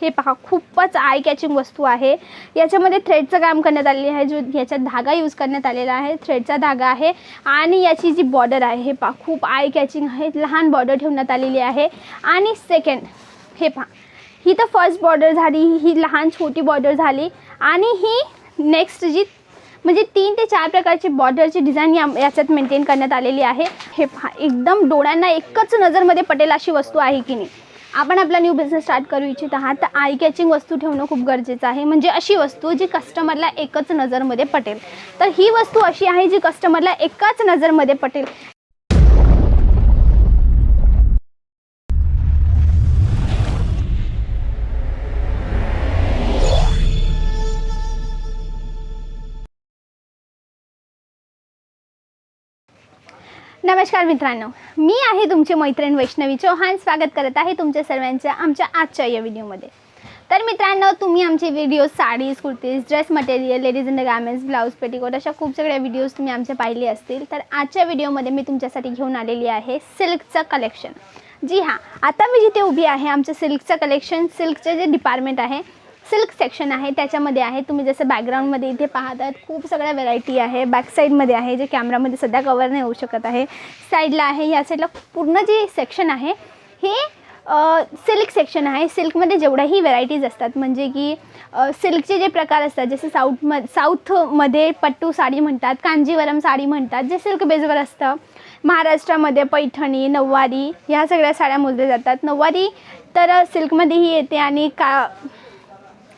हे पहा खूपच आय कॅचिंग वस्तू आहे. याच्यामध्ये थ्रेडचं काम करण्यात आलेलं आहे जो याच्यात धागा यूज करण्यात आलेला आहे थ्रेडचा धागा आहे आणि याची जी बॉर्डर आहे हे पहा खूप आय कॅचिंग आहे लहान बॉर्डर ठेवण्यात आलेली आहे. आणि सेकंड हे पहा ही तर फर्स्ट बॉर्डर झाली ही लहान छोटी बॉर्डर झाली आणि ही नेक्स्ट जी म्हणजे तीन ते चार प्रकारची बॉर्डरची डिझाईन या याच्यात मेंटेन करण्यात आलेली आहे. हे पहा एकदम डोळ्यांना एकच नजरमध्ये पटेल अशी वस्तू आहे की नाही. आपण आपला न्यू बिझनेस स्टार्ट करू इच्छित आहात तर आय कॅचिंग वस्तू ठेवणं खूप गरजेचं आहे. म्हणजे अशी वस्तू जी कस्टमरला एकच नजरमध्ये पटेल. तर ही वस्तू अशी आहे जी कस्टमरला एकाच नजरमध्ये पटेल. नमस्कार मित्रांनो मी आहे तुमची मैत्रीण वैष्णवी चौहान. स्वागत करत आहे तुमच्या सर्वांच्या आमच्या आजच्या या व्हिडिओमध्ये. तर मित्रांनो तुम्ही आमचे video sarees kurtis dress material ladies in garments blouse petticoat अशा खूप सगळ्या व्हिडिओज तुम्ही आमचे पाहिले असतील. तर आजच्या व्हिडिओमध्ये मी तुमच्यासाठी घेऊन आलेली आहे सिल्कचं कलेक्शन जी हां आता मी जिथे उभी आहे आमचं सिल्कचं कलेक्शन सिल्कचं जे डिपार्टमेंट आहे सिल्क सेक्शन आहे त्याच्यामध्ये आहे. तुम्ही जसं बॅकग्राऊंडमध्ये इथे पाहत आहात खूप सगळ्या व्हरायटी आहे. बॅक साईडमध्ये आहे जे कॅमेरामध्ये सध्या कवर नाही होऊ शकत आहे. साईडला आहे या साईडला पूर्ण जे सेक्शन आहे हे सिल्क सेक्शन आहे. सिल्कमध्ये जेवढ्याही व्हरायटीज असतात म्हणजे की सिल्कचे जे प्रकार असतात जसे साऊथ म साऊथमध्ये पट्टू साडी म्हणतात कांजीवरम साडी म्हणतात जे सिल्क बेजवर असतं. महाराष्ट्रामध्ये पैठणी नऊवारी ह्या सगळ्या साड्या मोजल्या जातात. नऊवारी तर सिल्कमध्येही येते आणि का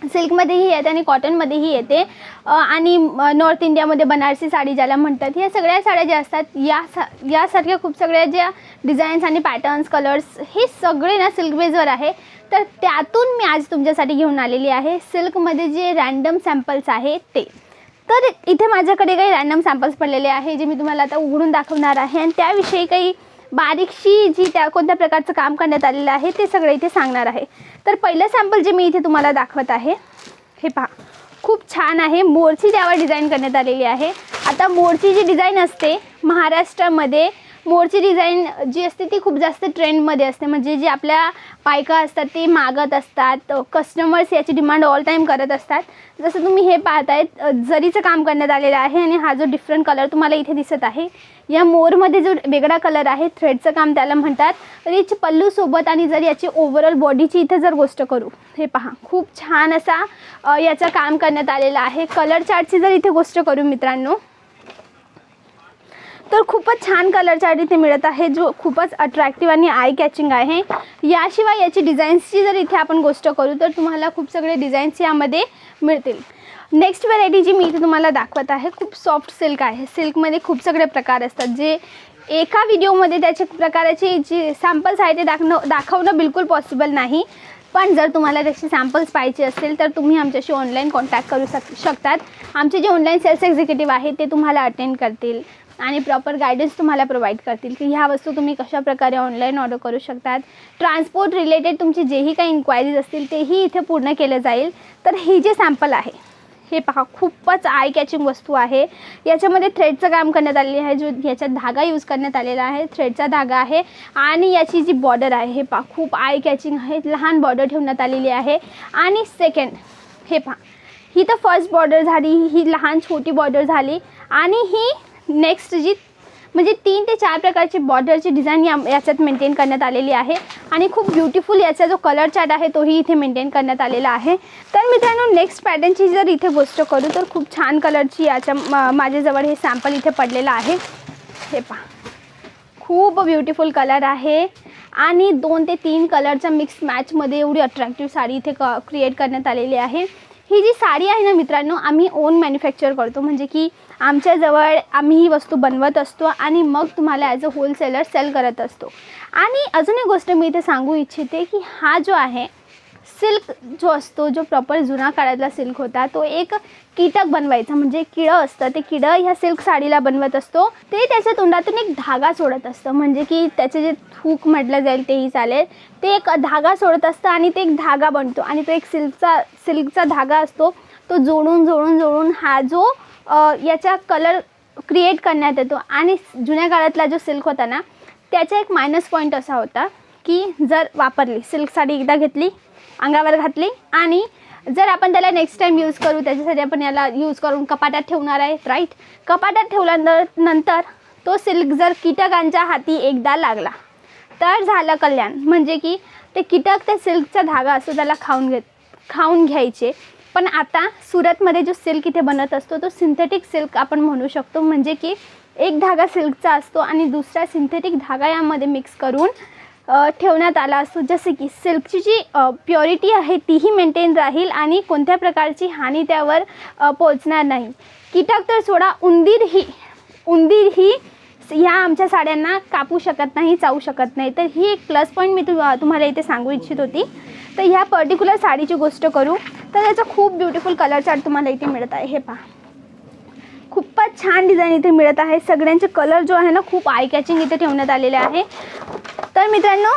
सिल्कमध्येही येते आणि कॉटनमध्येही येते. आणि नॉर्थ इंडियामध्ये बनारसी साडी ज्याला म्हणतात ह्या सगळ्या साड्या ज्या असतात या सा यासारख्या खूप सगळ्या ज्या डिझाईन्स आणि पॅटर्न्स कलर्स हे सगळे ना सिल्क बेजवर आहे. तर त्यातून मी आज तुमच्यासाठी घेऊन आलेली आहे सिल्कमध्ये जे रॅन्डम सॅम्पल्स आहे ते. तर इथे माझ्याकडे काही रॅन्डम सॅम्पल्स पडलेले आहे जे मी तुम्हाला आता उघडून दाखवणार आहे. आणि त्याविषयी काही बारीकशी जी त्या कोणत्या प्रकारचं काम करण्यात आलेलं आहे ते सगळं इथे सांगणार आहे. तर पहिलं सॅम्पल जे मी इथे तुम्हाला दाखवत आहे हे पहा. खूप छान आहे. मोरची त्यावर डिझाईन करण्यात आलेली आहे. आता मोरची जी डिझाईन असते महाराष्ट्रामध्ये मोरची डिझाईन जी असते ती खूप जास्त ट्रेंडमध्ये असते. म्हणजे जी आपल्या बायका असतात ते मागत असतात कस्टमर्स याची डिमांड ऑल टाईम करत असतात. जसं तुम्ही हे पाहतायत जरीचं काम करण्यात आलेलं आहे आणि हा जो डिफरंट कलर तुम्हाला इथे दिसत आहे या मोरमध्ये जो वेगळा कलर आहे थ्रेडचं काम त्याला म्हणतात. रिच पल्लूसोबत आणि जर याची ओव्हरऑल बॉडीची इथे जर गोष्ट करू हे पहा. खूप छान असा याचं काम करण्यात आलेलं आहे. कलर चार्टची जर इथे गोष्ट करू मित्रांनो तर खूपच छान कलरच्या इथे मिळत आहे जो खूपच अट्रॅक्टिव्ह आणि आय कॅचिंग आहे. याशिवाय याची डिझाईन्सची जर इथे आपण गोष्ट करू तर तुम्हाला खूप सगळे डिझाईन्स यामध्ये मिळतील. नेक्स्ट व्हरायटी जी मी इथे तुम्हाला दाखवत आहे खूप सॉफ्ट सिल्क आहे. सिल्कमध्ये खूप सगळे प्रकार असतात. जे एका व्हिडिओमध्ये त्याचे प्रकाराचे जे सॅम्पल्स आहे ते दाखवणं दाखवणं बिलकुल पॉसिबल नाही. पण जर तुम्हाला त्याचे सॅम्पल्स पाहिजे असेल तर तुम्ही आमच्याशी ऑनलाईन कॉन्टॅक्ट करू शक शकतात. आमचे जे ऑनलाईन सेल्स एक्झिक्युटिव्ह आहे ते तुम्हाला अटेंड करतील. आणि प्रॉपर गायडन्स तुम्हाला प्रोव्हाइड करतील की ह्या वस्तू तुम्ही कशा प्रकारे ऑनलाईन ऑर्डर करू शकतात. ट्रान्सपोर्ट रिलेटेड तुमची जेही काही इन्क्वायरीज असतील तेही इथे पूर्ण केलं जाईल. तर हे जे सॅम्पल आहे हे पहा खूपच आय कॅचिंग वस्तू आहे. याच्यामध्ये थ्रेडचं काम करण्यात आलेलं आहे जो याच्यात धागा यूज करण्यात आलेला आहे थ्रेडचा धागा आहे. आणि याची जी बॉर्डर आहे हे पहा खूप आय कॅचिंग आहे लहान बॉर्डर ठेवण्यात आलेली आहे. आणि सेकंड हे पहा ही तर फर्स्ट बॉर्डर झाली ही लहान छोटी बॉर्डर झाली. आणि ही नेक्स्ट जी म्हणजे तीन ते चार प्रकारची बॉर्डरची डिझाईन या याच्यात मेंटेन करण्यात आलेली आहे. आणि खूप ब्युटिफुल याचा जो कलर चार्ट आहे तोही इथे मेंटेन करण्यात आलेला आहे. तर मित्रांनो नेक्स्ट पॅटर्नची जर इथे गोष्ट करू तर खूप छान कलरची याच्या माझ्याजवळ हे सॅम्पल इथे पडलेलं आहे. हे पहा. खूप ब्युटिफुल कलर आहे. आणि दोन ते तीन कलरच्या मिक्स मॅचमध्ये एवढी अट्रॅक्टिव्ह साडी इथे क क्रिएट करण्यात आलेली आहे. ही जी साडी आहे ना मित्रांनो आम्ही ओन मॅन्युफॅक्चर करतो. म्हणजे की आमच्याजवळ आम्ही ही वस्तू बनवत असतो आणि मग तुम्हाला ॲज अ होलसेलर सेल करत असतो. आणि अजून एक गोष्ट मी इथे सांगू इच्छिते की हा जो आहे सिल्क जो असतो जो प्रॉपर जुना काळातला सिल्क होता तो एक कीटक बनवायचा. म्हणजे किडं असतं ते किडं ह्या सिल्क साडीला बनवत असतो. ते त्याच्या तोंडातून एक धागा सोडत असतं. म्हणजे की त्याचे जे थूक म्हटलं जाईल तेही चालेल. ते एक धागा सोडत असतं आणि ते एक धागा बनतो. आणि तो एक सिल्कचा सिल्कचा धागा असतो. तो जोडून जोडून जोडून हा जो याचा कलर क्रिएट करण्यात येतो. आणि जुन्या काळातला जो सिल्क होता ना त्याचा एक मायनस पॉईंट असा होता की जर वापरली सिल्क साडी एकदा घेतली अंगावर घातली. आणि जर आपण त्याला नेक्स्ट टाईम यूज करू त्याच्यासाठी आपण याला यूज करून कपाटात ठेवणार आहे राईट कपाटात ठेवल्यानंतर नंतर तो सिल्क जर कीटकांच्या हाती एकदा लागला तर झालं कल्याण. म्हणजे की ते कीटक त्या सिल्कचा धागा असतो त्याला खाऊन घेत खाऊन घ्यायचे. पण आता सुरतमध्ये जो सिल्क इथे बनत असतो तो सिंथेटिक सिल्क आपण म्हणू शकतो. म्हणजे की एक धागा सिल्कचा असतो आणि दुसरा सिंथेटिक धागा यामध्ये मिक्स करून ठेवण्यात आला असतो. जसे की सिल्कची जी प्युरिटी आहे तीही मेंटेन राहील आणि कोणत्या प्रकारची हानी त्यावर पोचणार नाही. कीटक तर सोडा उंदीर ही उंदीर ही ह्या आमच्या साड्यांना कापू शकत नाही चावू शकत नाही. तर ही एक प्लस पॉईंट मी तु तुम्हाला इथे सांगू इच्छित होती. तर ह्या पर्टिक्युलर साडीची गोष्ट करू. तर त्याचा खूप ब्युटिफुल कलर चार्ट तुम्हाला इथे मिळत आहे. हे पहा. खूपच छान डिझाईन इथे मिळत आहे. सगळ्यांचे कलर जो आहे ना खूप आय कॅचिंग इथे ठेवण्यात आलेले आहे. तर मित्रांनो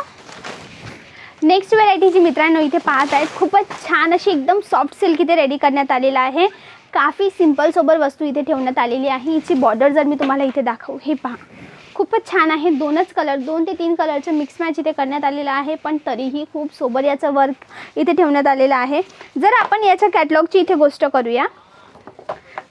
नेक्स्ट व्हेरायटी जी मित्रांनो इथे पाहत आहेत खूपच छान अशी एकदम सॉफ्ट सिल्क इथे रेडी करण्यात आलेला आहे. काफी सिंपल सोबर वस्तू इथे ठेवण्यात आलेली आहे. हिची बॉर्डर जर मी तुम्हाला इथे दाखवू हे पहा. खूपच छान आहे दोनच कलर दोन ते तीन कलरचं मिक्स मॅच इथे करण्यात आलेलं आहे पण तरीही खूप सोबर याचं वर्क इथे ठेवण्यात आलेलं आहे. जर आपण याच्या कॅटलॉगची इथे गोष्ट करूया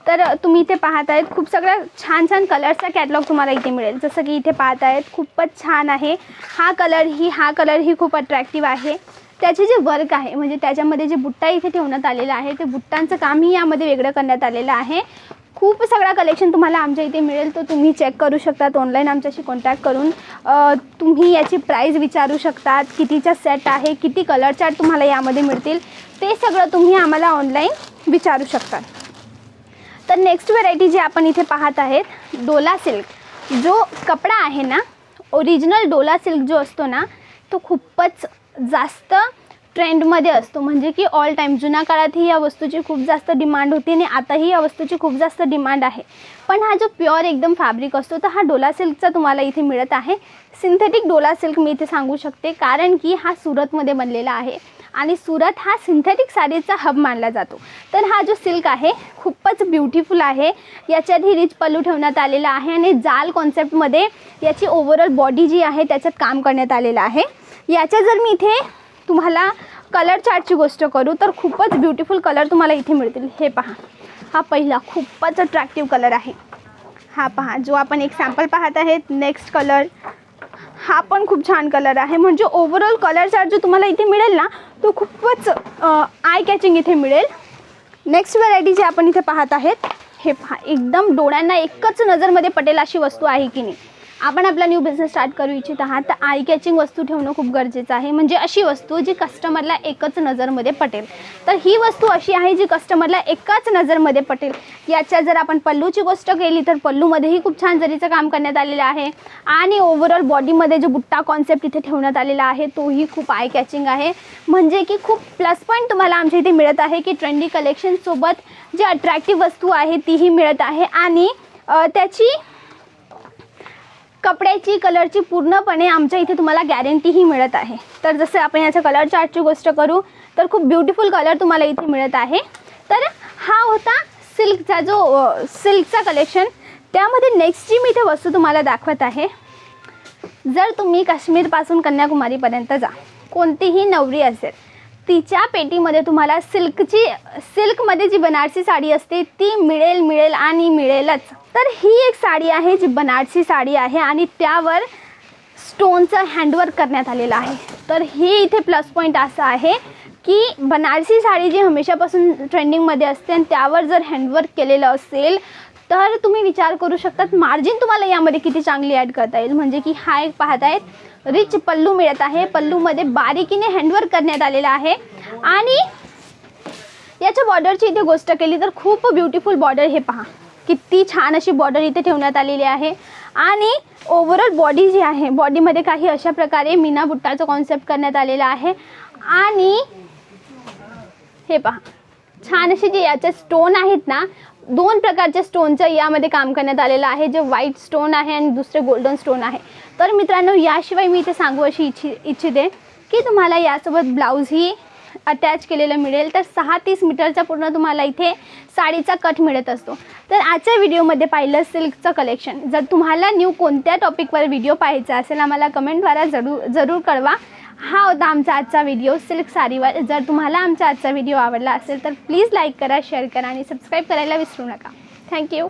तर तुम्ही इथे पाहत आहेत खूप सगळ्या छान छान कलर्सचा कॅटलॉग तुम्हाला इथे मिळेल. जसं की इथे पाहत आहेत खूपच छान आहे. हा कलर ही हा कलर ही खूप अट्रॅक्टिव्ह आहे. त्याचे जे वर्क आहे म्हणजे त्याच्यामध्ये जे बुट्टा इथे ठेवण्यात आलेला आहे ते बुट्टांचं कामही यामध्ये वेगळं करण्यात आलेलं आहे. खूप सगळा कलेक्शन तुम्हाला आमच्या इथे मिळेल तो तुम्ही चेक करू शकतात. ऑनलाईन आमच्याशी कॉन्टॅक्ट करून तुम्ही याची प्राईस विचारू शकतात कितीचा सेट आहे किती कलर चार्ट तुम्हाला यामध्ये मिळतील. ते सगळं तुम्ही आम्हाला ऑनलाईन विचारू शकतात. तर नेक्स्ट व्हेरायटी जी आपण इथे पाहत आहेत डोला सिल्क. जो कपडा आहे ना ओरिजिनल डोला सिल्क जो असतो ना तो खूपच जास्त ट्रेंडमध्ये असतो. म्हणजे की ऑल टाईम जुन्या काळातही या वस्तूची खूप जास्त डिमांड होती आणि आताही या वस्तूची खूप जास्त डिमांड आहे. पण हा जो प्युअर एकदम फॅब्रिक असतो तर हा डोला सिल्कचा तुम्हाला इथे मिळत आहे. सिंथेटिक डोला सिल्क मी इथे सांगू शकते कारण की हा सुरतमध्ये बनलेला आहे. आणि सुरत हा सिंथेटिक साडीचा हब मानला जातो. तर हा जो सिल्क आहे खूपच ब्युटिफुल आहे. याच्यातही रिच पल्लू ठेवण्यात आलेला आहे आणि जाल कॉन्सेप्टमध्ये याची ओव्हरऑल बॉडी जी आहे त्याच्यात काम करण्यात आलेलं आहे. याच्या जर मी इथे तुम्हाला कलर चार्टची गोष्ट करू तर खूपच ब्युटिफुल कलर तुम्हाला इथे मिळतील. हे पहा. हा पहिला खूपच अट्रॅक्टिव्ह कलर आहे. हा पहा जो आपण एक सॅम्पल पाहत आहेत नेक्स्ट कलर हा पण खूप छान कलर आहे. म्हणजे ओव्हरऑल कलर चार्ट जो तुम्हाला इथे मिळेल ना तो खूपच आय कॅचिंग इथे मिळेल. नेक्स्ट व्हरायटी जी आपण इथे पाहत आहेत हे पहा एकदम डोळ्यांना एकच नजरमध्ये पटेल अशी वस्तू आहे की नाही. आपण आपला न्यू बिझनेस स्टार्ट करू इच्छित आहात तर आय कॅचिंग वस्तू ठेवणं खूप गरजेचं आहे. म्हणजे अशी वस्तू जी कस्टमरला एकच नजरमध्ये पटेल. तर ही वस्तू अशी आहे जी कस्टमरला एकाच नजरमध्ये पटेल. याच्या जर आपण पल्लूची गोष्ट केली तर पल्लूमध्येही खूप छान जरीचं काम करण्यात आलेलं आहे. आणि ओव्हरऑल बॉडीमध्ये जो बुट्टा कॉन्सेप्ट इथे ठेवण्यात आलेला आहे तोही खूप आय कॅचिंग आहे. म्हणजे की खूप प्लस पॉईंट तुम्हाला आमच्या इथे मिळत आहे की ट्रेंडी कलेक्शनसोबत जी अट्रॅक्टिव्ह वस्तू आहे तीही मिळत आहे. आणि त्याची कपड्याची कलरची पूर्णपणे आमच्या इथे तुम्हाला गॅरंटीही मिळत आहे. तर जसं आपण याच्या कलर चार्टची गोष्ट करू तर खूप ब्युटिफुल कलर तुम्हाला इथे मिळत आहे. तर हा होता सिल्कचा जो सिल्कचा कलेक्शन त्यामध्ये नेक्स्ट जी मी इथे वस्तू तुम्हाला दाखवत आहे जर तुम्ही काश्मीरपासून कन्याकुमारीपर्यंत जा कोणतीही नवरी असेल तिच्या पेटीमध्ये तुम्हाला सिल्कची सिल्कमध्ये जी बनारसी साडी असते ती मिळेल मिळेल आणि मिळेलच. तर ही एक साडी आहे जी बनारसी साडी आहे आणि त्यावर स्टोनचं हँडवर्क करण्यात आलेलं आहे. तर ही इथे प्लस पॉईंट असं आहे की बनारसी साडी जी हमेशापासून ट्रेंडिंगमध्ये असते आणि त्यावर जर हँडवर्क केलेलं असेल तर तुम्ही विचार करू शकतात मार्जिन तुम्हाला यामध्ये किती चांगली ॲड करता येईल. म्हणजे की हा एक पाहत आहेत रिच पल्लू मिळत आहे. पल्लूमध्ये बारीकीने हँडवर्क करण्यात आलेलं आहे. आणि याच्या बॉर्डरची इथे गोष्ट केली तर खूप ब्युटिफुल बॉर्डर हे पहा. किती छान अशी बॉर्डर इथे ठेवण्यात आलेली आहे. आणि ओव्हरऑल बॉडी जी आहे बॉडीमध्ये काही अशा प्रकारे मीना बुट्टाचं कॉन्सेप्ट करण्यात आलेलं आहे. आणि हे पहा छान असे जे याचे स्टोन आहेत ना दोन प्रकारच्या स्टोनचं यामध्ये काम करण्यात आलेलं आहे. जे व्हाईट स्टोन आहे आणि दुसरे गोल्डन स्टोन आहे. तर मित्रांनो याशिवाय मी इथे सांगू अशी इच्छि इच्छिते की तुम्हाला यासोबत ब्लाऊजही अटॅच केलेलं मिळेल. तर सहा तीस मीटरचा पूर्ण तुम्हाला इथे साडीचा कट मिळत असतो. तर आजच्या व्हिडिओमध्ये पाहिलं सिल्कचं कलेक्शन जर तुम्हाला न्यू कोणत्या टॉपिकवर व्हिडिओ पाहायचा असेल आम्हाला कमेंटद्वारा जरूर जरूर कळवा. हा होता आमचा आजचा व्हिडिओ सिल्क साडीवर. जर तुम्हाला आमचा आजचा व्हिडिओ आवडला असेल तर प्लीज लाईक करा शेअर करा आणि सबस्क्राईब करायला विसरू नका. थँक्यू